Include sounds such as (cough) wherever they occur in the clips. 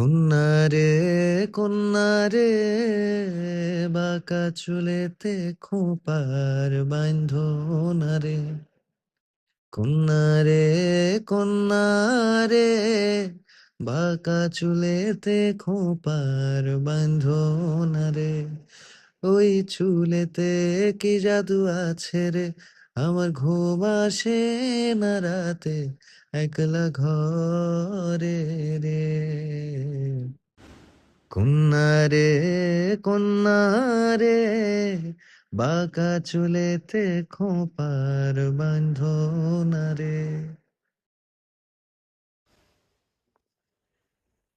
কন্যারে কন্যারে, বাঁকা চুলেতে খোপার বাঁধনারে। কন্যারে কন্যারে, বাঁকা চুলেতে খোপার বাঁধনারে। ওই চুলেতে কি জাদু আছে রে? আমার ঘুম আসে না রাতে। একলা ঘরে রে। কন্যারে কন্যারে বাঁকা চুলেতে খোপার বাঁধনারে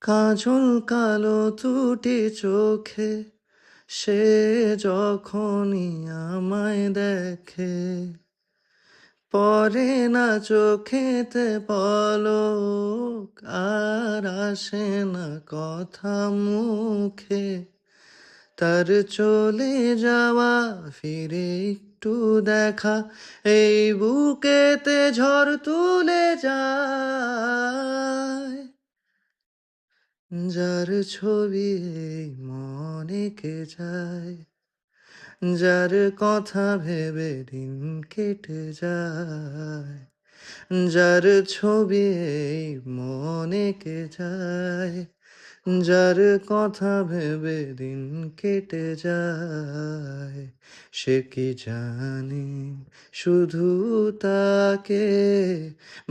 কাজল কালো তুটি চোখে, সে যখনই আমায় দেখে পরে না চোখেতে পলক, আর আসে না কথা মুখে। তার চলে যাওয়া, ফিরে একটু দেখা, এই বুকেতে ঝড় তুলে যায়। যার ছবি মনে কে যায়? যার কথা ভেবে দিন কেটে যায় যার ছবি মনে কে যায়। যার কথা ভেবে দিন কেটে যায়, সে কি জানে? শুধু তাকে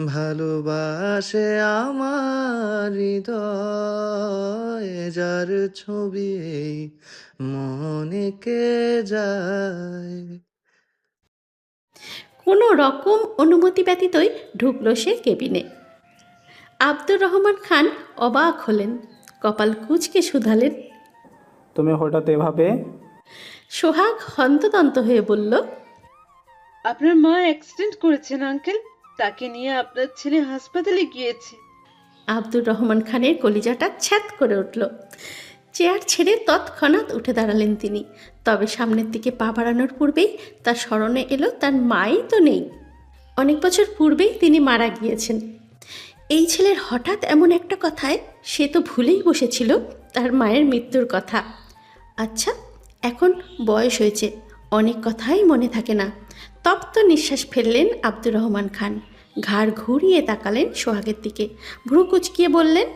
ভালোবাসে আমার হৃদয়, যার ছবি মনে কে যায়? কোনো রকম অনুমতি ব্যতীতই ঢুকলো সে কেবিনে। আব্দুর রহমান খান অবাক হলেন। কপাল কুচকে শুধালেন। তুমি হঠাৎ এভাবে? সোহাগ হন্তদন্ত হয়ে বলল আপনার মা অ্যাক্সিডেন্ট করেছেন আঙ্কেল তাকে নিয়ে আপনার ছেলে হাসপাতালে গিয়েছে। আব্দুর রহমান খানের কলিজাটা ছ্যাত করে উঠল। চেয়ার ছেড়ে তৎক্ষণাৎ উঠে দাঁড়ালেন তিনি। তবে সামনের দিকে পা বাড়ানোর পূর্বেই তার স্মরণে এলো তার মাই তো নেই। অনেক বছর পূর্বেই তিনি মারা গিয়েছেন। এই ছেলের হঠাৎ এমন একটা কথায় সে তো ভুলেই বসেছিল তার মায়ের মৃত্যুর কথা। আচ্ছা এখন বয়স হয়েছে অনেক কথাই মনে থাকে না। তপ্ত নিঃশ্বাস ফেললেন আব্দুর রহমান খান। ঘাড় ঘুরিয়ে তাকালেন সোহাগের দিকে। ভ্রু কুচকিয়ে বললেন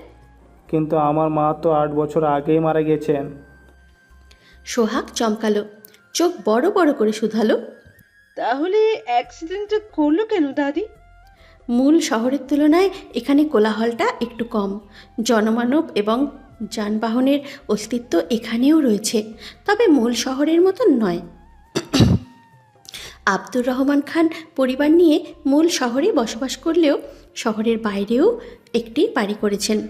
কিন্তু আমার মা তো আট বছর আগেই মারা গেছেন সোহাগ চমকালো চোখ বড় বড় করে শুধালো। তাহলে অ্যাক্সিডেন্টটা করল কেন দাদি? মূল শহরের তুলনায় এখানে কোলাহলটা একটু কম। জনমানব এবং যানবাহনের অস্তিত্ব এখানেও রয়েছে, তবে মূল শহরের মতন নয়। (coughs) আব্দুর রহমান খান পরিবার নিয়ে মূল শহরে বসবাস করলেও শহরের বাইরেও একটি বাড়ি করেছেন।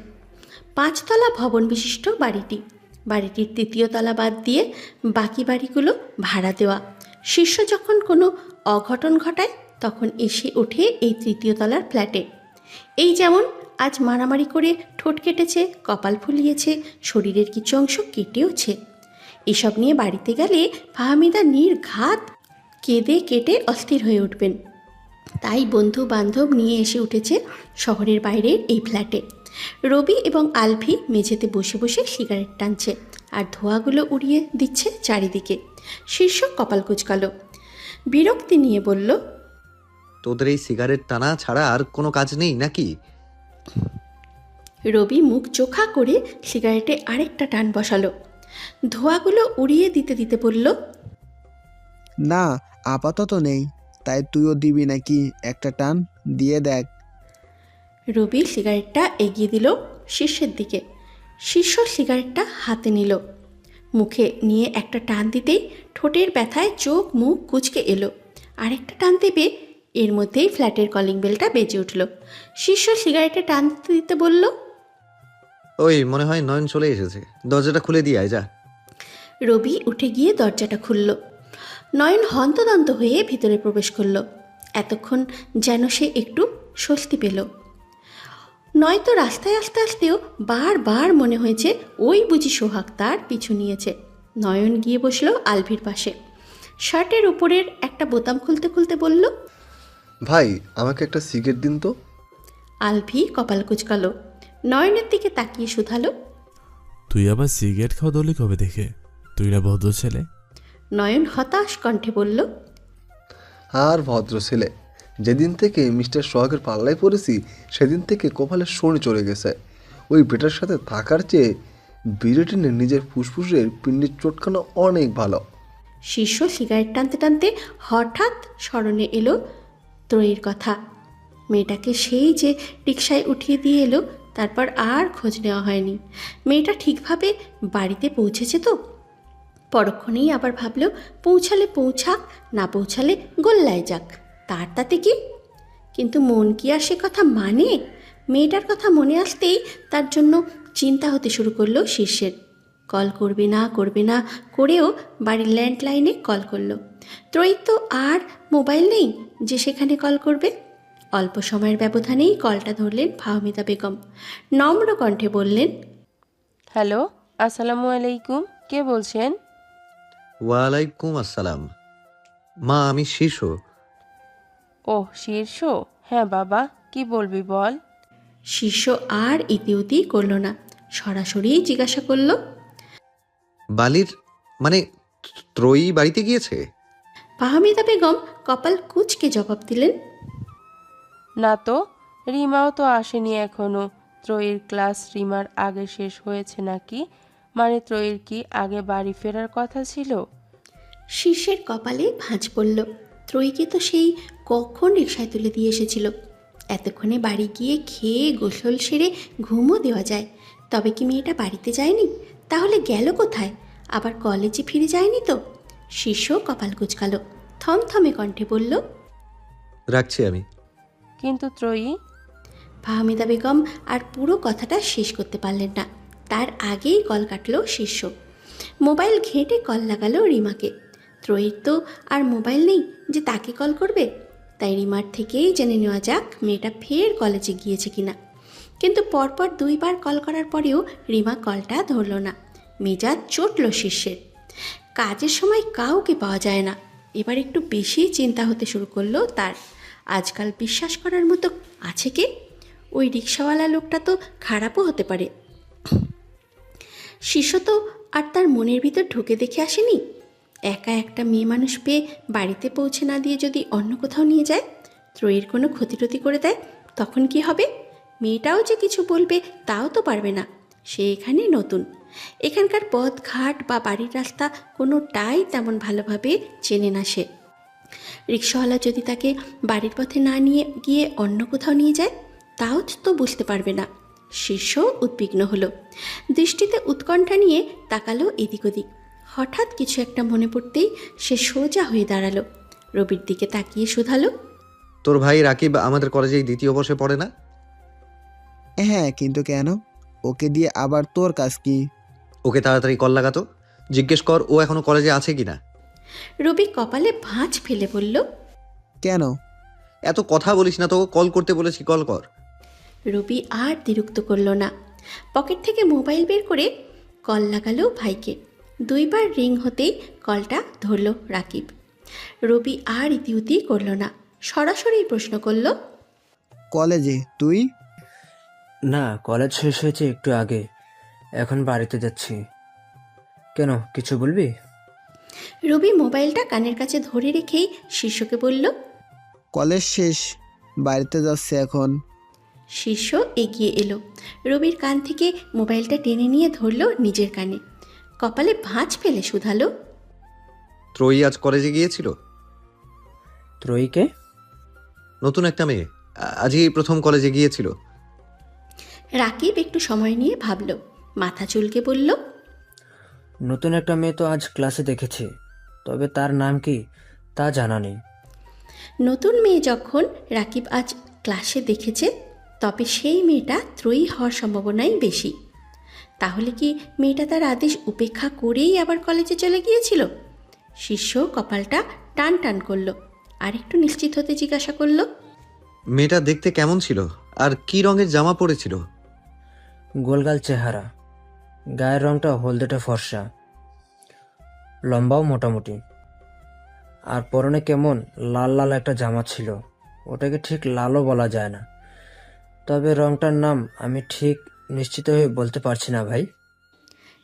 পাঁচতলা ভবন বিশিষ্ট বাড়িটি। বাড়িটির তৃতীয় তলা বাদ দিয়ে বাকি বাড়িগুলো ভাড়া দেওয়া। শীর্ষ যখন কোনো অঘটন ঘটায় তখন এসে ওঠে এই তৃতীয় তলার ফ্ল্যাটে। এই যেমন আজ মারামারি করে ঠোঁট কেটেছে, কপাল ফুলিয়েছে, শরীরের কিছু অংশ কেটেওছে। এসব নিয়ে বাড়িতে গেলে ফাহামিদা নির্ঘাত কেঁদে কেটে অস্থির হয়ে উঠবেন। তাই বন্ধু বান্ধব নিয়ে এসে উঠেছে শহরের বাইরের এই ফ্ল্যাটে। রবি এবং আলভি মেঝেতে বসে বসে সিগারেট টানছে আর ধোঁয়াগুলো উড়িয়ে দিচ্ছে চারিদিকে। শীর্ষক কপাল কুচকালো। বিরক্তি নিয়ে বলল তোদের এই সিগারেট টানা ছাড়া আর কোনো কাজ নেই নাকি? রবি মুখ চোখা করে সিগারেটে আরেকটা টান বসালো। ধোঁয়াগুলো উড়িয়ে দিতে দিতে বলল না আপাতত নেই। তাই তুইও দিবি নাকি একটা টান? দিয়ে দেখ। রবি সিগারেটটা এগিয়ে দিল শীর্ষের দিকে। শীর্ষ সিগারেটটা হাতে নিল। মুখে নিয়ে একটা টান দিতেই ঠোঁটের ব্যথায় চোখ মুখ কুচকে এলো। আরেকটা টান দেবে এর মধ্যেই ফ্ল্যাটের কলিং বেলটা বেজে উঠল। শীর্ষ সিগারেটে টানতে দিতে দিতে বলল ওই মনে হয় নয়ন চলে এসেছে। দরজাটা খুলে দিয়ে আয় যা। রবি উঠে গিয়ে দরজাটা খুলল। নয়ন হন্তদন্ত হয়ে ভিতরে প্রবেশ করল। এতক্ষণ যেন সে একটু স্বস্তি পেল। নয়তো রাস্তায় আসতে আসতেও বারবার মনে হয়েছে ওই বুঝি সোহাগ তার পিছু নিয়েছে। নয়ন গিয়ে বসল আলভির পাশে। শার্টের উপরের একটা বোতাম খুলতে খুলতে বলল ভাই আমাকে একটা সিগারেট দিন তো। আলভি কপাল কুচকালো। নয়নের দিকে তাকিয়ে শুধালো। তুই আবার সিগারেট খাওয়া দলি কবে দেখে? তুই না ভদ্র ছেলে? নয়ন হতাশ কণ্ঠে বলল আর ভদ্র ছেলে যেদিন থেকে মিস্টার সোহাগের পাল্লায় পড়েছি সেদিন থেকে কপালে শনি চলে গেছে। ওই বেটার সাথে থাকার চেয়ে বিরেটিনে নিজের ফুসফুসের পিন্ডির চটকানো অনেক ভালো। শিষ্য সিগারেট টানতে টানতে হঠাৎ স্মরণে এলো ত্রয়ীর কথা। মেয়েটাকে সেই যে রিক্সায় উঠিয়ে দিয়ে এলো, তারপর আর খোঁজ নেওয়া হয়নি। মেয়েটা ঠিকভাবে বাড়িতে পৌঁছেছে তো? পরক্ষণেই আবার ভাবলো, পৌঁছালে পৌঁছাক, না পৌঁছালে গোল্লায় যাক। তার তাতে কি? কিন্তু মন কি আর সে কথা মানে? মেয়েটার কথা মনে আসতেই তার জন্য চিন্তা হতে শুরু করল শীর্ষের। কল করবে না করবে না করেও বাড়ির ল্যান্ডলাইনে কল করল। ত্রয়ীর তো আর মোবাইল নেই যে সেখানে কল করবে? অল্প সময়ের ব্যবধানেই কলটা ধরলেন ফাহমিদা বেগম। নম্র কণ্ঠে বললেন হ্যালো আসসালামু আলাইকুম কে বলছেন? ওয়ালাইকুম আসসালাম। মা আমি শীর্ষ। ও শীর্ষ? হ্যাঁ বাবা কি বলবি বল? শিষ্য আর ইতিউতি করল না। সরাসরি জিজ্ঞাসা করল বালির মানে ত্রয়ী বাড়িতে গিয়েছে? ফাহমিদা বেগম কপাল কুচকে জবাব দিলেন না তো রিমাও তো আসেনি এখনও। ত্রয়ীর ক্লাস রিমার আগে শেষ হয়েছে নাকি? মানে ত্রয়ীর কি আগে বাড়ি ফেরার কথা ছিল? শীর্ষের কপালে ভাঁজ পড়ল। ত্রয়ীকে তো সেই কখন রিক্সায় তুলে দিয়ে এসেছিল। এতক্ষণে বাড়ি গিয়ে খেয়ে গোসল সেরে ঘুমও দেওয়া যায়। তবে কি মেয়েটা বাড়িতে যায়নি? তাহলে গেল কোথায়? আবার কলেজে ফিরে যায়নি তো? শিষ্য কপাল কুচকালো থমথমে কণ্ঠে বলল রাখছি আমি। কিন্তু ত্রয়ী? ফাহমিদা বেগম আর পুরো কথাটা শেষ করতে পারলেন না। তার আগেই কল কাটল শিষ্য। মোবাইল ঘেঁটে কল লাগালো রিমাকে। ত্রয়ীর তো আর মোবাইল নেই যে তাকে কল করবে? তাই রিমার থেকেই জেনে নেওয়া যাক মেয়েটা ফের কলেজে গিয়েছে কিনা। কিন্তু পরপর দুইবার কল করার পরেও রিমা কলটা ধরলো না। মেজাজ চটল শিষ্যের কাজের সময় কাউকে পাওয়া যায় না। এবার একটু বেশি চিন্তা হতে শুরু করল তার। আজকাল বিশ্বাস করার মতো আছে কে? ওই রিক্সাওয়ালা লোকটা তো খারাপও হতে পারে। শিষ্য তো আর তার মনের ভিতর ঢুকে দেখে আসেনি? একা একটা মেয়ে মানুষ পেয়ে বাড়িতে পৌঁছে না দিয়ে যদি অন্য কোথাও নিয়ে যায়? ত্রয়ীর কোনো ক্ষতি করে দেয়? তখন কি হবে? মেয়েটাও যে কিছু বলবে তাও তো পারবে না। সে এখানে নতুন। এখানকার পথ ঘাট বা বাড়ির রাস্তা কোনোটাই তেমন ভালোভাবে চেনে না সে। রিক্সাওয়ালা যদি তাকে বাড়ির পথে না নিয়ে গিয়ে অন্য কোথাও নিয়ে যায়, তাও তো বুঝতে পারবে না। শীর্ষ উদ্বিগ্ন হলো। দৃষ্টিতে উৎকণ্ঠা নিয়ে তাকালো এদিক ওদিক। হঠাৎ কিছু একটা মনে পড়তেই সে সোজা হয়ে দাঁড়াল। রবির দিকে তাকিয়ে শুধালো, তোর ভাই রাকিব আমাদের কলেজে দ্বিতীয় বর্ষে পড়ে না? হ্যাঁ কিন্তু কেন? ওকে দিয়ে আবার তোর কাজ কি? ওকে তাড়াতাড়ি কল লাগাতো জিজ্ঞেস কর ও এখনও কলেজে আছে কিনা? রবি কপালে ভাঁজ ফেলে বলল কেন? এত কথা বলিস না তো কল করতে বলেছি কল কর। রবি আর দ্বিরুক্ত করল না। পকেট থেকে মোবাইল বের করে কল লাগালো ভাইকে। দুইবার রিং হতেই কলটা ধরল রাকিব। রবি আর ইতিউতি করল না। সরাসরি প্রশ্ন করল কলেজে? তুই? না কলেজ শেষ হয়েছে একটু আগে। এখন বাড়িতে যাচ্ছি। কেন কিছু বলবি? রবি মোবাইলটা কানের কাছে ধরে রেখেই শিষ্যকে বলল কলেজ শেষ বাড়িতে যাচ্ছে এখন। শিষ্য এগিয়ে এলো। রবির কান থেকে মোবাইলটা টেনে নিয়ে ধরলো নিজের কানে। কপালে ভাঁজ ফেলে শুধালো। ত্রয়ী আজ কলেজে গিয়েছিল? ত্রয়ীকে? নতুন একটা মেয়ে। আজই প্রথম কলেজে গিয়েছিল। রাকিব একটু সময় নিয়ে ভাবল। মাথা চুলকে বলল নতুন একটা মেয়ে তো আজ ক্লাসে দেখেছি তবে তার নাম কি তা জানা নেই। নতুন মেয়ে যখন রাকিব আজ ক্লাসে দেখেছে তবে সেই মেয়েটা ত্রয়ী হওয়ার সম্ভাবনাই বেশি। তাহলে কি মেয়েটা তার আদেশ উপেক্ষা করেই আবার কলেজে চলে গিয়েছিল? শিষ্য কপালটা টান টান করল আর একটু নিশ্চিত হতে জিজ্ঞাসা করল মেয়েটা দেখতে কেমন ছিল? আর কি রঙের জামা পরেছিল? গোলগাল চেহারা। গায়ের রংটা হলদেটে ফর্সা। লম্বাও মোটামুটি। আর পরনে কেমন লাল লাল একটা জামা ছিল। ওটাকে ঠিক লালও বলা যায় না। তবে রংটার নাম আমি ঠিক নিশ্চিত হয়ে বলতে পারছি না ভাই।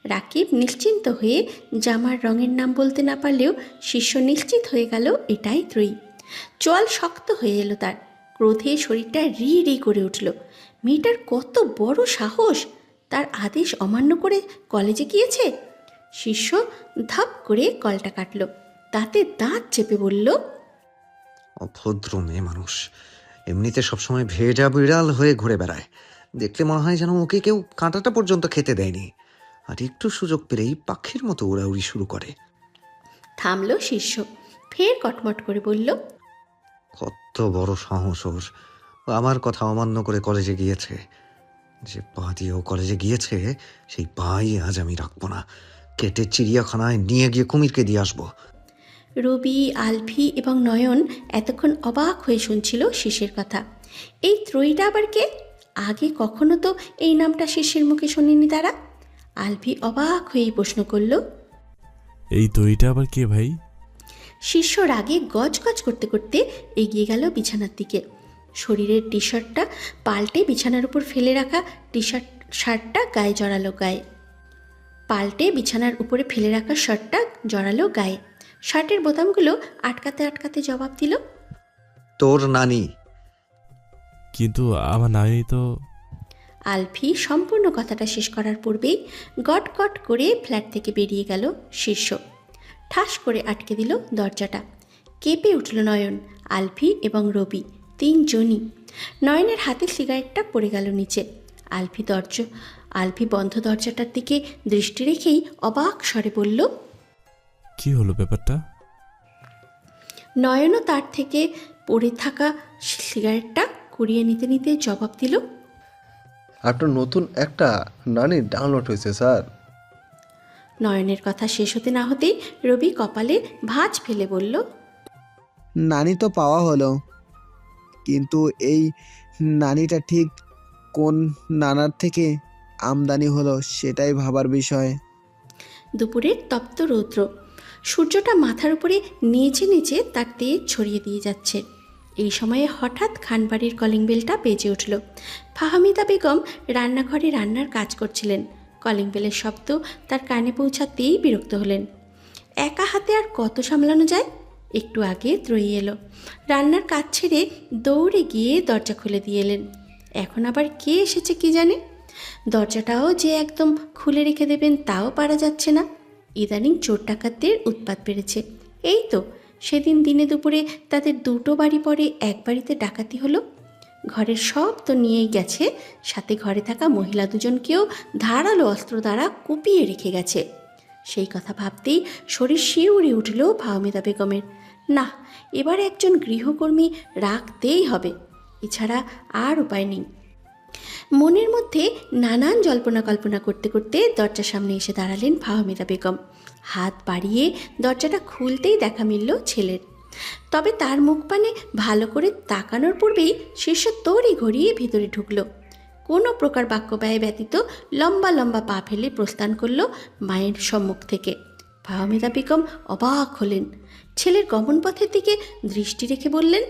রাকিব নিশ্চিন্ত হয়ে জামার রঙের নাম বলতে না পারলেও শিষ্য নিশ্চিত হয়ে গেল এটাই ত্রয়ী। চোয়াল শক্ত হয়ে এলো তার। ক্রোধে শরীরটা রি রি করে উঠল। মেয়েটার কত বড় সাহস! তার আদেশ অমান্য করে কলেজে গিয়েছে। শিষ্য ধাপ করে কলটা কাটল। তাতে দাঁত চেপে বলল অভদ্র মেয়ে মানুষ। এমনিতে সবসময় ভেজা বিড়াল হয়ে ঘুরে বেড়ায়। দেখলে মনে হয় যেন ওকে কেউ কাঁটাটা পর্যন্ত খেতে দেয়নি। আর একটু সুযোগ পেলেই পাখির মতো উড়াউড়ি শুরু করে। থামলো শিষ্য। ফের কটমট করে বলল কত বড় সাহস ওর। ও আমার কথা অমান্য করে কলেজে গিয়েছে। যে পা দিয়ে ও কলেজে গিয়েছে সেই পাই আজ আমি রাখব না। কেটে চিড়িয়াখানায় নিয়ে গিয়ে কুমিরকে দিয়ে আসব। রবি আলফি এবং নয়ন এতক্ষণ অবাক হয়ে শুনছিল শিষ্যের কথা। এই ত্রয়ীটা আবার কে? আগে কখনো তো এই নামটা শিষ্যের মুখে শোনেনি তারা। আলফি অবাক হয়েই প্রশ্ন করল এই দইটা আবার কে ভাই? শিষ্য রাগে গজ গজ করতে করতে এগিয়ে গেল বিছানার দিকে। শরীরের টি শার্টটা পাল্টে বিছানার উপর ফেলে রাখা টি শার্ট শার্টটা গায়ে জড়ালো গায়ে। পাল্টে বিছানার উপরে ফেলে রাখা শার্টটা জড়ালো গায়ে। শার্টের বোতামগুলো আটকাতে আটকাতে জবাব দিল তোর নানি। কিন্তু আমার নানি তো আলফি সম্পূর্ণ কথাটা শেষ করার পূর্বেই গট গট করে ফ্ল্যাট থেকে বেরিয়ে গেল শীর্ষ। ঠাস করে আটকে দিল দরজাটা। কেঁপে উঠল নয়ন আলফি এবং রবি। তিনজনই নয়নের হাতে সিগারেটটা পড়ে গেল নিচে। আলফি দরজ আলফি বন্ধ দরজাটার দিকে দৃষ্টি রেখেই অবাক স্বরে বলল কি হলো ব্যাপারটা? নয়নও তার থেকে পড়ে থাকা সিগারেটটা কুড়িয়ে নিতে নিতে জবাব দিল আপনার নতুন একটা নানি ডাউনলোড হয়েছে স্যার। নয়নের কথা শেষ হতে না হতেই রবি কপালে ভাঁজ ফেলে বলল নানি তো পাওয়া হলো। কিন্তু এই নানিটা ঠিক কোন নানার থেকে আমদানি হলো সেটাই ভাবার বিষয়। দুপুরের তপ্ত রৌদ্র। সূর্যটা মাথার উপরে নিচে নিচে তার তেজ ছড়িয়ে দিয়ে যাচ্ছে। এই সময়ে হঠাৎ খানবাড়ির কলিং বেলটা বেজে উঠল। ফাহমিদা বেগম রান্নাঘরে রান্নার কাজ করছিলেন। কলিং বেলের শব্দ তার কানে পৌঁছাতেই বিরক্ত হলেন। একা হাতে আর কত সামলানো যায়? একটু আগে ত্রয়ী এলো। রান্নার কাজ ছেড়ে দৌড়ে গিয়ে দরজা খুলে দিয়ে এলেন। এখন আবার কে এসেছে কি জানে? দরজাটাও যে একদম খুলে রেখে দেবেন তাও পারা যাচ্ছে না। ইদানিং চোর ডাকাতদের উৎপাত বেড়েছে। এই তো, সেদিন দিনে দুপুরে তাদের দুটো বাড়ি পরে এক বাড়িতে ডাকাতি হলো। ঘরের সব তো নিয়েই গেছে, সাথে ঘরে থাকা মহিলা দুজনকেও ধারালো অস্ত্র দ্বারা কুপিয়ে রেখে গেছে। সেই কথা ভাবতেই শরীর শিউরে উঠল ভাওমিদা বেগমের। না, এবার একজন গৃহকর্মী রাখতেই হবে। এছাড়া আর উপায় নেই। মনের মধ্যে নানান জল্পনা কল্পনা করতে করতে দরজার সামনে এসে দাঁড়ালেন ফাহমিদা বেগম। হাত বাড়িয়ে দরজাটা খুলতেই দেখা মিলল ছেলের। তবে তার মুখ পানে ভালো করে তাকানোর পূর্বেই শীর্ষ তড়ি ঘড়িয়ে ভিতরে ঢুকলো। কোনো প্রকার বাক্য ব্যয় ব্যতীত লম্বা লম্বা পা ফেলে প্রস্থান করল মায়ের সম্মুখ থেকে। ফাহমিদা বেগম অবাক হলেন। ছেলের গমনপথের দিকে দৃষ্টি রেখে বললেন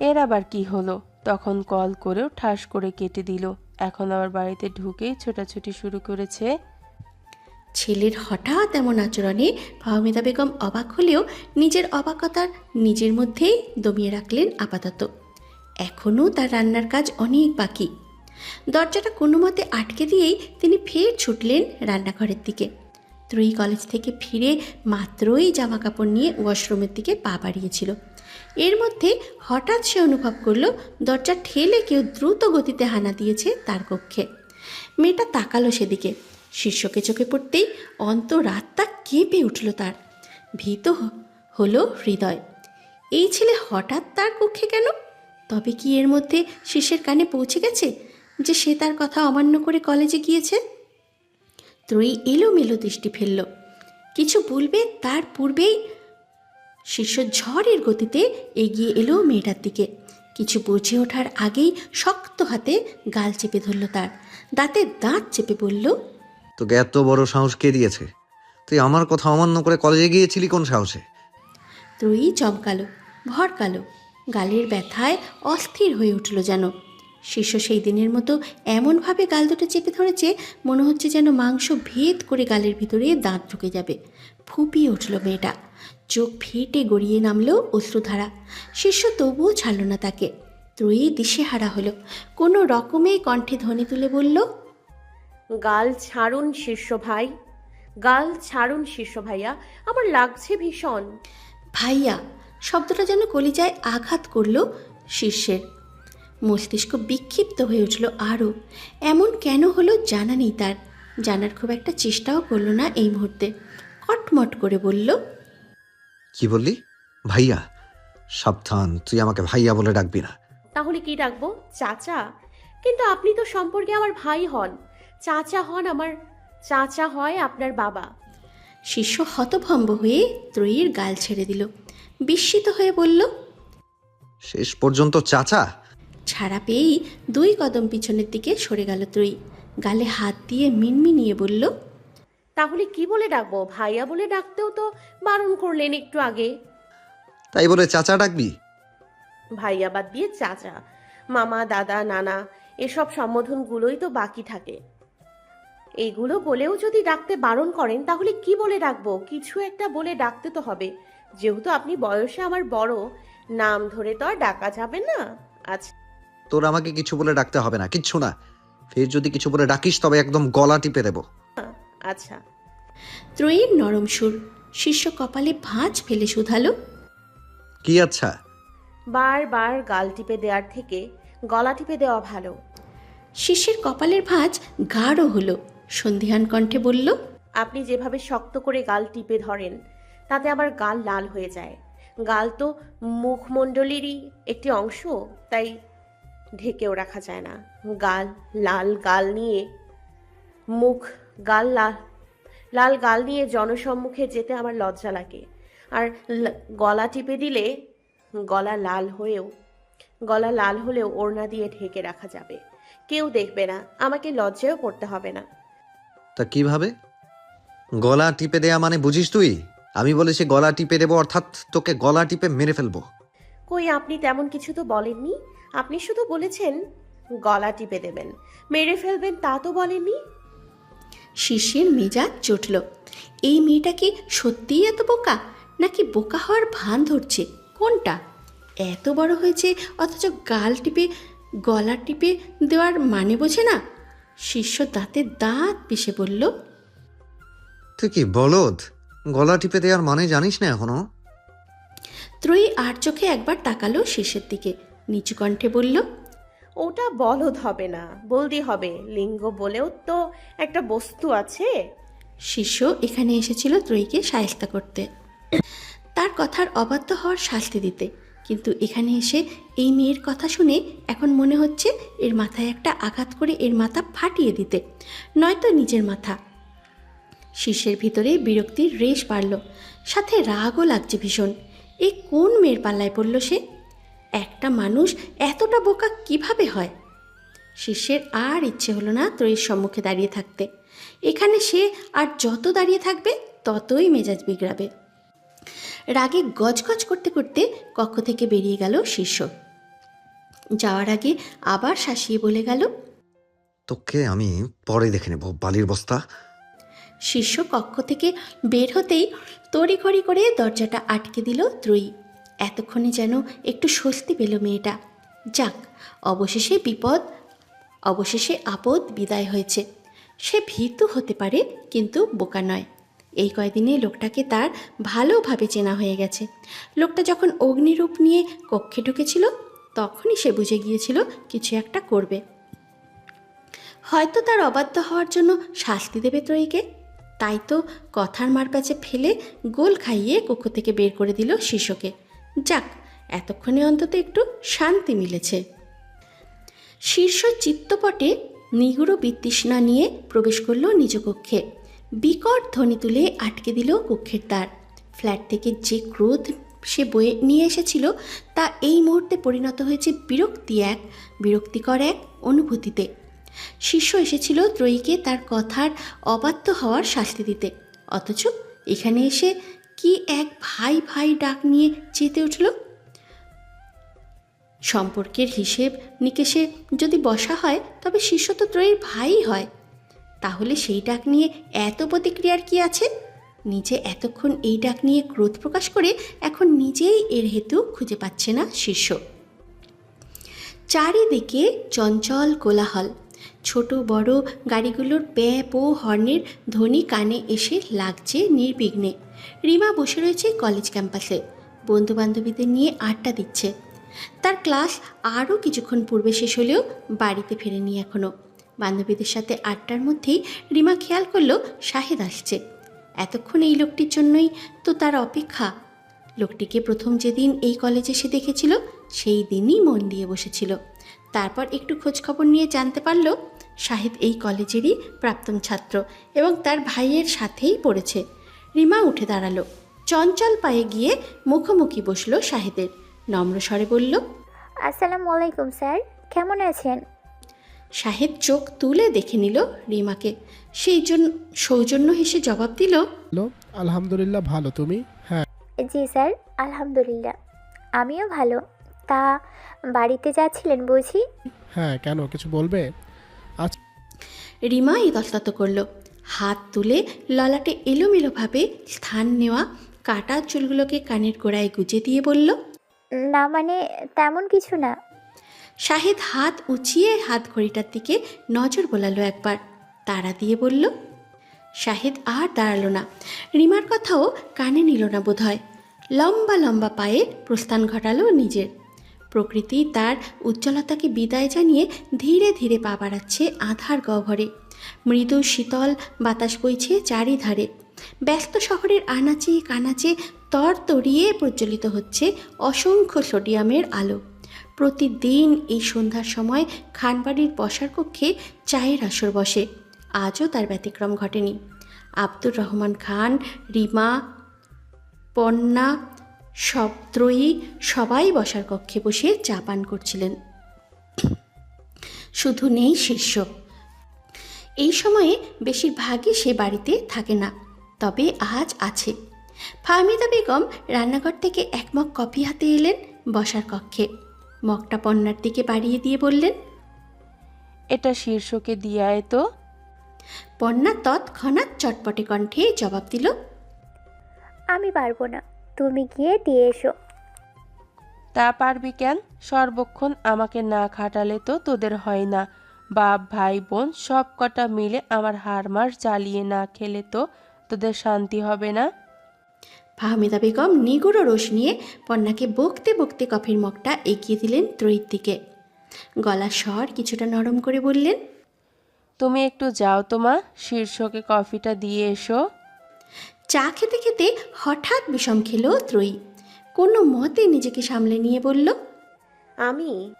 এর আবার কি হলো? তখন কল করেও ঠাস করে কেটে দিল। এখন আবার বাড়িতে ঢুকেই ছোটাছুটি শুরু করেছে। ছেলের হঠাৎ এমন আচরণে ফাহমিদা বেগম অবাক হলেও নিজের অবাকতার নিজের মধ্যেই দমিয়ে রাখলেন আপাতত। এখনও তার রান্নার কাজ অনেক বাকি। দরজাটা কোনো মতে আটকে দিয়েই তিনি ফের ছুটলেন রান্নাঘরের দিকে। ত্রয়ী কলেজ থেকে ফিরে মাত্রই জামা কাপড় নিয়ে ওয়াশরুমের দিকে পা বাড়িয়েছিল। এর মধ্যে হঠাৎ সে অনুভব করল, দরজা ঠেলে কেউ দ্রুত গতিতে হানা দিয়েছে তার কক্ষে। মেয়েটা তাকালো সেদিকে। শীর্ষকে চোখে পড়তেই অন্তরাত্মা কেঁপে উঠল তার। ভীত হলো হৃদয়। এই ছেলে হঠাৎ তার কক্ষে কেন? তবে কি এর মধ্যে শিষ্যের কানে পৌঁছে গেছে যে সে তার কথা অমান্য করে কলেজে গিয়েছে? ত্রয়ী এলোমেলো দৃষ্টি ফেলল। কিছু বলবে তার পূর্বেই শিষ্য ঝড়ের গতিতে এগিয়ে এলো মেয়েটার দিকে। কিছু বুঝে ওঠার আগেই শক্ত হাতে গাল চেপে ধরল তার। দাঁতে দাঁত চেপে বলল তোকে এত বড় সাহস কে দিয়েছে? তুই আমার কথা অমান্য করে কলেজে গিয়েছিলি কোন সাহসে? ত্রয়ী চমকালো ভরকালো। গালের ব্যথায় অস্থির হয়ে উঠল যেন। শিষ্য সেই দিনের মতো এমনভাবে গাল দুটো চেপে ধরেছে মনে হচ্ছে যেন মাংস ভেদ করে গালের ভিতরে দাঁত ঢুকে যাবে। ফুপিয়ে উঠল মেয়েটা। চোখ ফেটে গড়িয়ে নামলো অশ্রুধারা। শিষ্য তবুও ছাড়ল না তাকে। ত্রয়ী দিশেহারা হলো। কোনো রকমে কণ্ঠে ধ্বনি তুলে বলল গাল ছাড়ুন শীর্ষ ভাই গাল ছাড়ুন শীর্ষ ভাইয়া আমার লাগছে ভীষণ। ভাইয়া শব্দটা যেন কলিজায় আঘাত করল শিষ্যের মস্তিষ্ক বিক্ষিপ্ত হয়ে উঠল আরও এমন কেন হলো জানা নেই তার। জানার খুব একটা চেষ্টাও করল না এই মুহূর্তে। কটমট করে বলল কি বললি? ভাইয়া সাবধান তুই আমাকে ভাইয়া বলে ডাকবি না। তাহলে কি ডাকবো? চাচা? কিন্তু আপনি তো সম্পর্কে আমার ভাই হন। চাচা হন আমার চাচা হয় আপনার বাবা। শিষ্য হতভম্ব হয়ে ত্রয়ীর গাল ছেড়ে দিল। বিস্মিত হয়ে বলল শেষ পর্যন্ত চাচা? ছাড়া পেয়েই দুই কদম পিছনের দিকে সরে গেল ত্রয়ী গালে হাত দিয়ে মিনমিনিয়ে বলল তাহলে কি বলে ডাকবো? ভাইয়া বলে ডাকতেও তো বারণ করলেন একটু আগে। তাই বলে চাচা ডাকবি? ভাইয়া বাদ দিয়ে চাচা মামা দাদা নানা এসব সম্বোধনগুলোই তো বাকি থাকে। এইগুলো বলেও যদি ডাকতে বারণ করেন তাহলে কি বলে ডাকবো? কিছু একটা বলে ডাকতে তো হবে। যেহেতু আপনি বয়সে আমার বড় নাম ধরে তো আর ডাকা যাবে না। আচ্ছা। তোর আমাকে কিছু বলে ডাকতে হবে না কিচ্ছু না। ফের যদি কিছু বলে ডাকিস তবে একদম গলা টিপে দেবো। আচ্ছা। ত্রয়ীর নরম সুর শিষ্য কপালে ভাঁজ ফেলে শুধালো। কি আচ্ছা? বারবার গাল টিপে দেওয়ার থেকে গলা টিপে দেওয়া ভালো। শিষ্যের কপালের ভাঁজ গাঢ় হলো। সন্ধিহান কণ্ঠে বলল আপনি যেভাবে শক্ত করে গাল টিপে ধরেন তাতে আবার গাল লাল হয়ে যায়। গাল তো মুখমণ্ডলেরই একটি অংশ তাই ঢেকেও রাখা যায় না। গাল লাল গাল নিয়ে মুখ গাল লাল লাল গাল নিয়ে জনসম্মুখে যেতে আমার লজ্জা লাগে। আর গলা টিপে দিলে গলা লাল হয়েও গলা লাল হলেও ওড়না দিয়ে ঢেকে রাখা যাবে। কেউ দেখবে না আমাকে লজ্জায়ও পড়তে হবে না। তা কীভাবে? গলা টিপে দেয়া মানে বুঝিস তুই? আমি বলেছি গলা টিপে দেবো অর্থাৎ তোকে গলা টিপে মেরে ফেলব। কই আপনি তেমন কিছু তো বলেননি? আপনি শুধু বলেছেন গলা টিপে দেবেন। মেরে ফেলবেন তা তো বলেননি। শিষ্যের মেজাজ চটল এই মেয়েটা কি সত্যিই এত বোকা? নাকি বোকা হওয়ার ভান ধরছে? কোনটা? এত বড় হয়েছে অথচ গাল টিপে গলা টিপে দেওয়ার মানে বোঝে না। শিষ্য দাঁতে দাঁত পিষে বলল তুই কি বলদ? গলা টিপে দেওয়ার মানে জানিস না এখনও? ত্রয়ী আর চোখে একবার তাকালো শেষের দিকে। নিচু কণ্ঠে বলল ওটা বলদ হবে না বলদি হবে। লিঙ্গ বলেও তো একটা বস্তু আছে। শিষ্য এখানে এসেছিল ত্রয়ীকে সায়স্তা করতে। তার কথার অবাধ্য হওয়ার শাস্তি দিতে। কিন্তু এখানে এসে এই মেয়ের কথা শুনে এখন মনে হচ্ছে এর মাথায় একটা আঘাত করে এর মাথা ফাটিয়ে দিতে। নয়তো নিজের মাথা। শিষ্যের ভিতরে বিরক্তির রেশ বাড়ল। সাথে রাগও লাগছে ভীষণ। এ কোন মেয়ের পাল্লায় পড়ল সে? একটা মানুষ এতটা বোকা কীভাবে হয়? শিষ্যের আর ইচ্ছে হলো না ত্রয়ীর সম্মুখে দাঁড়িয়ে থাকতে। এখানে সে আর যত দাঁড়িয়ে থাকবে ততই মেজাজ বিগড়াবে। রাগে গজগজ করতে করতে কক্ষ থেকে বেরিয়ে গেল শিষ্য। যাওয়ার আগে আবার শাসিয়ে বলে গেল তোকে আমি পরে দেখে নেব বালির বস্তা। শিষ্য কক্ষ থেকে বের হতেই তড়িঘড়ি করে দরজাটা আটকে দিল ত্রয়ী। এতক্ষণে যেন একটু স্বস্তি পেল মেয়েটা। যাক, অবশেষে বিপদ, অবশেষে আপদ বিদায় হয়েছে। সে ভীতু হতে পারে, কিন্তু বোকা নয়। এই কয়দিনে লোকটাকে তার ভালোভাবে চেনা হয়ে গেছে। লোকটা যখন অগ্নিরূপ নিয়ে কক্ষে ঢুকেছিল, তখনই সে বুঝে গিয়েছিল কিছু একটা করবে। হয়তো তার অবাধ্য হওয়ার জন্য শাস্তি দেবে ত্রয়ীকে। তাই তো কথার মারপ্যাচে ফেলে গোল খাইয়ে কক্ষ থেকে বের করে দিল শিশুকে। যাক, এতক্ষণে অন্তত একটু শান্তি মিলেছে। শীর্ষ চিত্তপটে নিগুড়ো বিতৃষ্ণা নিয়ে প্রবেশ করল নিজ কক্ষে। বিকট ধ্বনি তুলে আটকে দিল কক্ষের দ্বার ফ্ল্যাট থেকে যে ক্রোধ সে বয়ে নিয়ে এসেছিল, তা এই মুহূর্তে পরিণত হয়েছে বিরক্তি এক, বিরক্তিকর এক অনুভূতিতে। শিষ্য এসেছিল ত্রয়ীকে তার কথার অবাধ্য হওয়ার শাস্তি দিতে। অথচ এখানে এসে কি এক ভাই ভাই ডাক নিয়ে চেতে উঠল? সম্পর্কের হিসেব নিকেশে যদি বসা হয়, তবে শিষ্য তো ত্রয়ীর ভাই হয়। তাহলে সেই ডাক নিয়ে এত প্রতিক্রিয়ার কি আছে? নিজে এতক্ষণ এই ডাক নিয়ে ক্রোধ প্রকাশ করে এখন নিজেই এর হেতু খুঁজে পাচ্ছে না শিষ্য। চারিদিকে চঞ্চল কোলাহল। ছোট বড় গাড়িগুলোর প্যাপ ও হর্নের ধ্বনি কানে এসে লাগছে নির্বিঘ্নে। রিমা বসে রয়েছে কলেজ ক্যাম্পাসে। বন্ধুবান্ধবীদের নিয়ে আড্ডা দিচ্ছে। তার ক্লাস আরও কিছুক্ষণ পূর্বে শেষ হলেও বাড়িতে ফেরেনি এখনও বান্ধবীদের সাথে আড্ডার মধ্যেই রিমা খেয়াল করল শাহেদ আসছে। এতক্ষণ এই লোকটির জন্যই তো তার অপেক্ষা। লোকটিকে প্রথম যেদিন এই কলেজে সে দেখেছিল, সেই দিনই মন দিয়ে বসেছিল। তারপর একটু খোঁজখবর নিয়ে জানতে পারল শাহিদ এই কলেজেরই প্রাক্তন ছাত্র এবং তার ভাইয়ের সাথেই পড়েছে। রিমা উঠে দাঁড়াল। চঞ্চল পায়ে গিয়ে মুখোমুখি বসল শাহিদের নম্র স্বরে বলল আসসালামু আলাইকুম স্যার। কেমন আছেন? শাহেদ চোখ তুলে দেখে নিল রিমাকে। সেই জন্য সৌজন্য হেসে জবাব দিল হ্যালো আলহামদুলিল্লাহ ভালো তুমি? হ্যাঁ। জি স্যার আলহামদুলিল্লাহ। আমিও ভালো। তা বাড়িতে যাচ্ছিলেন বুঝি? হ্যাঁ কেন কিছু বলবে? রিমা ইতস্তত করল। হাত তুলে ললাটে এলোমেলোভাবে স্থান নেওয়া কাটা চুলগুলোকে কানের গোড়ায় গুজে দিয়ে বলল না মানে তেমন কিছু না। শাহেদ হাত উঁচিয়ে হাত ঘড়িটার দিকে নজর বোলালো একবার তাড়া দিয়ে বলল শাহেদ আর দাঁড়াল না। রিমার কথাও কানে নিল না বোধহয়। লম্বা লম্বা পায়ে প্রস্থান ঘটালো নিজের। প্রকৃতি তার উজ্জ্বলতাকে বিদায় জানিয়ে ধীরে ধীরে পা বাড়াচ্ছে আধার গহ্বরে। মৃদু, শীতল বাতাস বইছে চারিধারে। ব্যস্ত শহরের আনাচে কানাচে তর তরিয়ে প্রজ্বলিত হচ্ছে অসংখ্য সোডিয়ামের আলো। প্রতিদিন এই সন্ধ্যার সময় খানবাড়ির বসার কক্ষে চায়ের আসর বসে। আজও তার ব্যতিক্রম ঘটেনি। আব্দুর রহমান খান, রিমা, পন্না সবত্রয়ী সবাই বসার কক্ষে বসে চা পান করছিলেন। শুধু নেই শিষ্য। এই সময়ে বেশিরভাগই সে বাড়িতে থাকে না তবে আজ আছে। ফাহমিদা বেগম রান্নাঘর থেকে এক মগ কফি হাতে এলেন বসার কক্ষে। মগটা পন্নার দিকে বাড়িয়ে দিয়ে বললেন এটা শীর্ষকে দিয়ে আয় তো। পন্না তৎক্ষণাৎ চটপটে কণ্ঠে জবাব দিল আমি পারব না। তুমি গিয়ে দিয়ে এসো। তা পারবি কেন? সর্বক্ষণ আমাকে না খাটালে তো তোদের হয় না। বাপ ভাই বোন সব কটা মিলে আমার হারমাস জ্বালিয়ে না খেলে তো তোদের শান্তি হবে না? ফাহমিদা বেগম নিগুড়ো রোষ নিয়ে পন্নাকে বকতে বকতে কফির মগটা এগিয়ে দিলেন ত্রয়ীর দিকে। গলার স্বর কিছুটা নরম করে বললেন তুমি একটু যাও তো মা শীর্ষকে কফিটা দিয়ে এসো। চা খেতে খেতে হঠাৎ বিষম খেলো ত্রয়ী। কোনো মতে নিজেকে সামলে নিয়ে বলল আমি?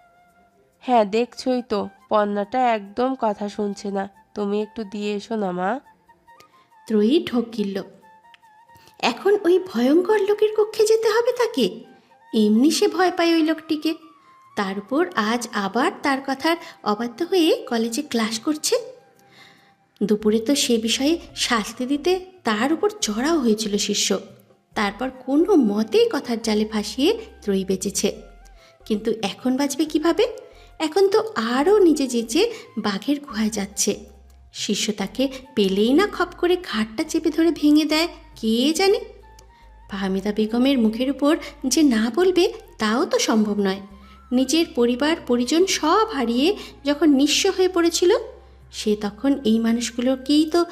হ্যাঁ দেখছই তো পন্নাটা একদম কথা শুনছে না। তুমি একটু দিয়ে এসো না মা। ত্রয়ী ঢোক গিলল। এখন ওই ভয়ঙ্কর লোকের কক্ষে যেতে হবে তাকে। এমনি সে ভয় পায় ওই লোকটিকে। তারপর আজ আবার তার কথার অবাধ্য হয়ে কলেজে ক্লাস করছে। দুপুরে তো সে বিষয়ে শাস্তি দিতে তার উপর চড়াও হয়েছিল শিষ্য। তারপর কোনো মতেই কথার জালে ফাঁসিয়ে ত্রয়ী বেঁচেছে। কিন্তু এখন বাঁচবে কীভাবে? এখন তো আরও নিজে যেচে বাঘের গুহায় যাচ্ছে। শিষ্য তাকে পেলেই না খপ করে ঘাটটা চেপে ধরে ভেঙে দেয়, কে জানে? ফাহমিদা বেগমের মুখের উপর যে না বলবে তাও তো সম্ভব নয়। নিজের পরিবার, পরিজন সব হারিয়ে যখন নিঃস্ব হয়ে পড়েছিল সে তখন এই মানুষগুলোকেই তো,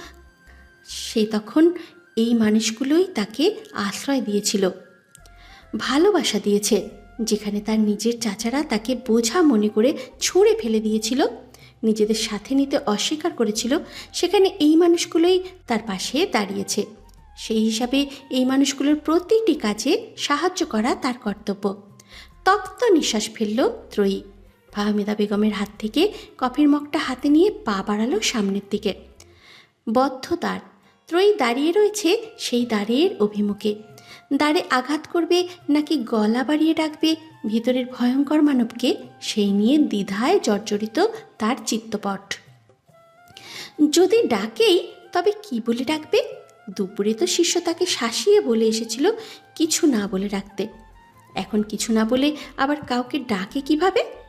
সে তখন এই মানুষগুলোই তাকে আশ্রয় দিয়েছিল। ভালোবাসা দিয়েছে, যেখানে তার নিজের চাচারা তাকে বোঝা মনে করে ছুঁড়ে ফেলে দিয়েছিল, নিজেদের সাথে নিতে অস্বীকার করেছিল, সেখানে এই মানুষগুলোই তার পাশে দাঁড়িয়েছে। সেই হিসাবে এই মানুষগুলোর প্রতিটি কাজে সাহায্য করা তার কর্তব্য। তপ্ত নিঃশ্বাস ফেলল ত্রয়ী। ফাহমিদা বেগমের হাত থেকে কফির মগটা হাতে নিয়ে পা বাড়ালো সামনের দিকে। বদ্ধ দ্বার। ত্রয়ী দাঁড়িয়ে রয়েছে সেই দ্বারের অভিমুখে। দ্বারে আঘাত করবে নাকি গলা বাড়িয়ে ডাকবে ভিতরের ভয়ঙ্কর মানবকে, সেই নিয়ে দ্বিধায় জর্জরিত তার চিত্তপট। যদি ডাকেই, তবে কি বলে ডাকবে? দুপুরে তো শিষ্য তাকে শাসিয়ে বলে এসেছিল কিছু না বলে রাখতে এখন কিছু না বলে আবার কাউকে ডাকে কীভাবে?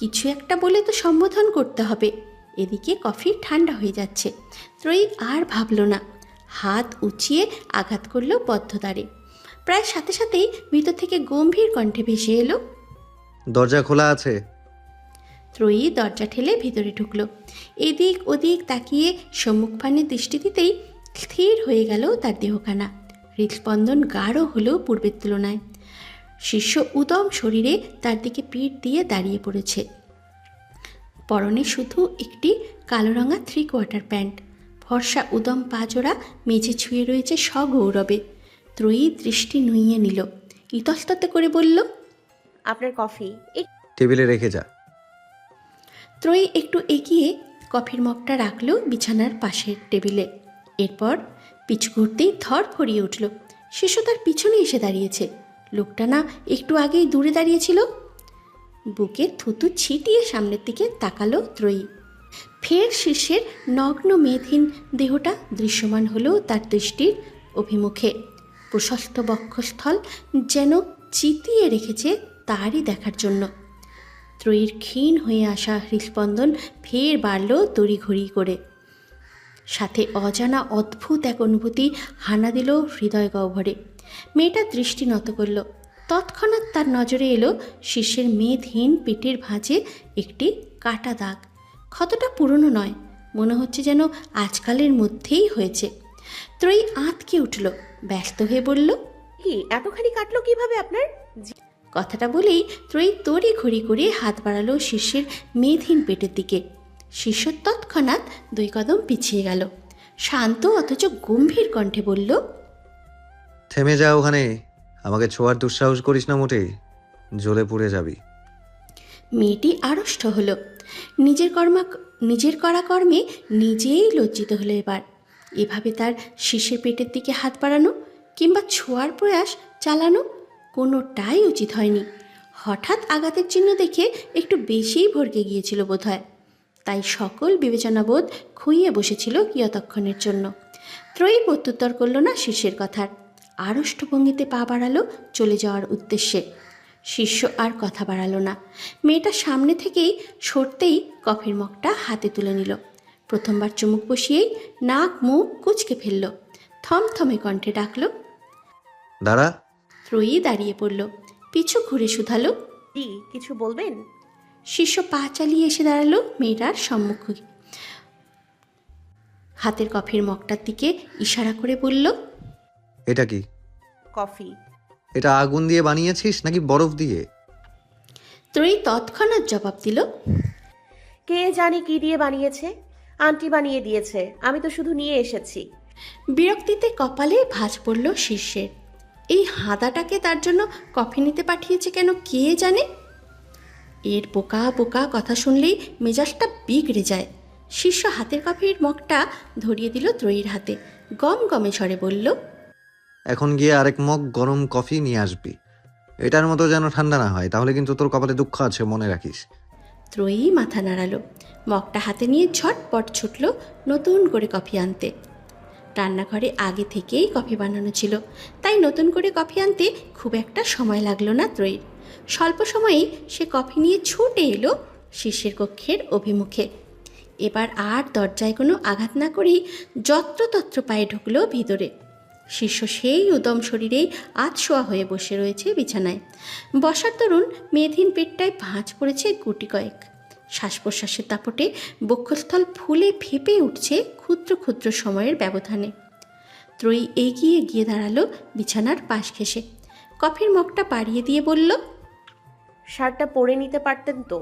কিছু একটা বলে তো সম্বোধন করতে হবে। এদিকে কফি ঠান্ডা হয়ে যাচ্ছে। ত্রয়ী আর ভাবল না। হাত উঁচিয়ে আঘাত করল বদ্ধদ্বারে প্রায় সাথে সাথেই ভিতর থেকে গম্ভীর কণ্ঠে ভেসে এলো। দরজা খোলা আছে। ত্রয়ী দরজা ঠেলে ভিতরে ঢুকলো। এদিক ওদিক তাকিয়ে সম্মুখপানে দৃষ্টি দিতেই স্থির হয়ে গেল তার দেহখানা। হৃদস্পন্দন গাঢ় হলেও পূর্বের তুলনায়। শিষ্য উদম শরীরে তার দিকে পিঠ দিয়ে দাঁড়িয়ে পড়েছে। পরনে শুধু একটি কালো রঙা থ্রি কোয়ার্টার প্যান্ট। ফর্সা উদম পাজোড়া মেঝে ছুঁয়ে রয়েছে সগৌরবে। ত্রয়ী দৃষ্টি নুইয়ে নিল। ইতস্তত করে বলল আপনার কফি টেবিলে রেখে যা। ত্রয়ী একটু এগিয়ে কফির মগটা রাখল বিছানার পাশের টেবিলে। এরপর পিছু ঘুরতেই থর ফরিয়ে উঠল। শিশু তার পিছনে এসে দাঁড়িয়েছে। লোকটা না একটু আগেই দূরে দাঁড়িয়েছিল। বুকে থুতু ছিটিয়ে সামনের দিকে তাকালো ত্রয়ী। ফের শীর্ষের নগ্ন মেধহীন দেহটা দৃশ্যমান হলো তার দৃষ্টির অভিমুখে। প্রশস্ত বক্ষস্থল যেন চিতিয়ে রেখেছে তারই দেখার জন্য। ত্রয়ীর ক্ষীণ হয়ে আসা হৃদস্পন্দন ফের বাড়ল তড়িঘড়ি করে। সাথে অজানা অদ্ভুত এক অনুভূতি হানা দিল হৃদয় গহ্বরে। মেয়েটা দৃষ্টি নত করল। তৎক্ষণাৎ তার নজরে এলো শিষ্যের মেদহীন পেটের ভাঁজে একটি কাটা দাগ। ক্ষতটা পুরনো নয় মনে হচ্ছে যেন আজকালের মধ্যেই হয়েছে। ত্রয়ী আঁতকে উঠল ব্যস্ত হয়ে বলল কি এতখানি কাটলো কীভাবে আপনার? কথাটা বলেই ত্রয়ী তড়ি ঘড়ি করে হাত বাড়ালো শিষ্যের মেধহীন পেটের দিকে। শিষ্য তৎক্ষণাৎ দুই কদম পিছিয়ে গেল। শান্ত অথচ গম্ভীর কণ্ঠে বলল থেমে যা ওখানে। আমাকে ছোঁয়ার দুঃসাহস করিস না মোটে, জ্বলে পুড়ে যাবি। মেয়েটি আড়ষ্ট হলো। নিজের কর্মা নিজের করা কর্মে নিজেই লজ্জিত হলো এবার। এভাবে তার শিশের পেটের দিকে হাত বাড়ানো কিংবা ছোঁয়ার প্রয়াস চালানো কোনোটাই উচিত হয়নি। হঠাৎ আঘাতের চিহ্ন দেখে একটু বেশিই ভরকে গিয়েছিল বোধহয়। তাই সকল বিবেচনাবোধ খুইয়ে বসেছিল কিয়তক্ষণের জন্য। ত্রয়ী প্রত্যুত্তর করল না শিষ্যের কথার। আড়ষ্ট ভঙ্গিতে পা বাড়ালো চলে যাওয়ার উদ্দেশ্যে। শিষ্য আর কথা বাড়ালো না। মেয়েটা সামনে থেকেই সরতেই কফির মগটা হাতে তুলে নিল। প্রথমবার চুমুক বসিয়েই নাক মুখ কুচকে ফেলল। থমথমে কণ্ঠে ডাকলো। দাঁড়া। ত্রয়ী দাঁড়িয়ে পড়ল। পিছু ঘুরে শুধালো। জি কিছু বলবেন? শিষ্য পা চালিয়ে এসে দাঁড়াল মেয়েটার সম্মুখে। হাতের কফির মগটার দিকে ইশারা করে বলল এটা কি? কফি। এটা আগুন দিয়ে বানিয়েছিস নাকি বরফ দিয়ে? ত্রয়ী তৎক্ষণাৎ জবাব দিল কে জানে কি দিয়ে বানিয়েছে? আন্টি বানিয়ে দিয়েছে। আমি তো শুধু নিয়ে এসেছি। বিরক্তিতে কপালে ভাঁজ পড়ল শীর্ষের এই হাদাটাকে তার জন্য কফি নিতে পাঠিয়েছে কেন কে জানে? এর বোকা বোকা কথা শুনলেই মেজাজটা বিগড়ে যায়। শীর্ষ হাতের কফির মগটা ধরিয়ে দিল ত্রয়ীর হাতে। গম গমে স্বরে বলল এখন গিয়ে আরেক মগ গরম কফি নিয়ে আসবি। এটার মতো যেন ঠান্ডা না হয়, তাহলে কিন্তু তোর কপালে দুঃখ আছে, মনে রাখিস। ত্রয়ী মাথা নাড়ালো। মগটা হাতে নিয়ে ঝটপট ছুটল নতুন করে কফি আনতে। রান্নাঘরে আগে থেকেই কফি বানানো ছিল, তাই নতুন করে কফি আনতে খুব একটা সময় লাগল না ত্রয়ীর। স্বল্প সময়েই সে কফি নিয়ে ছুটে এলো শিষ্যের কক্ষের অভিমুখে। এবার আর দরজায় কোনো আঘাত না করেই যত্রতত্র পায়ে ঢুকলো ভিতরে। শিষ্য সেই উদম শরীরেই আতশোয়া হয়ে বসে রয়েছে বিছানায়। বসার দরুন মেধহীন পেটটায় ভাঁজ পড়েছে গুটি কয়েক। শ্বাস প্রশ্বাসের দাপটে বক্ষস্থল ফুলে ফেঁপে উঠছে ক্ষুদ্র ক্ষুদ্র সময়ের ব্যবধানে। ত্রয়ী এগিয়ে গিয়ে দাঁড়াল বিছানার পাশ ঘেসে কফির মগটা পাড়িয়ে দিয়ে বলল, শার্টটা পরে নিতে পারতেন তো।